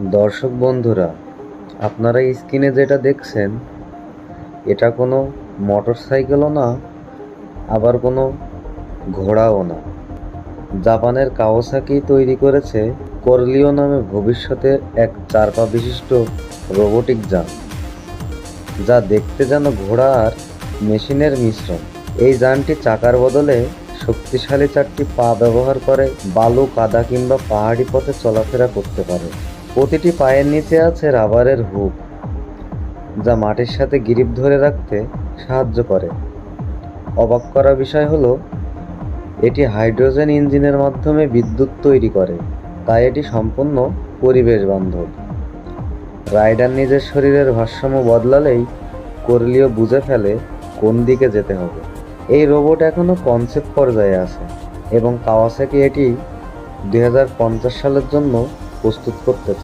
দর্শক বন্ধুরা, আপনারা স্ক্রিনে যেটা দেখছেন, এটা কোনো মোটর সাইকেলও না, আবার কোনো ঘোড়াও না। জাপানের কাওয়াসাকি তৈরি করেছে করলিও নামে ভবিষ্যতের এক চারপা বিশিষ্ট রোবোটিক যান যা দেখতে যেন ঘোড়া আর মেশিনের মিশ্রণ। এই যানটি চাকার বদলে শক্তিশালী চারটি পা ব্যবহার করে বালু, কাদা কিংবা পাহাড়ি পথে চলাফেরা করতে পারে। প্রতিটি পায়ের নিচে আছে রাবারের হুক, যা মাটির সাথে গ্রিপ ধরে রাখতে সাহায্য করে। অবাক করা বিষয় হলো, এটি হাইড্রোজেন ইঞ্জিনের মাধ্যমে বিদ্যুৎ তৈরি করে, তাই এটি সম্পূর্ণ পরিবেশ বান্ধব রাইডার নিজের শরীরের ভারসাম্য বদলালেই করলিও বুঝে ফেলে কোন দিকে যেতে হবে। এই রোবট এখনও কনসেপ্ট পর্যায়ে আছে এবং কাওয়াসাকি এটি দু হাজার পঞ্চাশ সালের জন্য প্রস্তুত করতে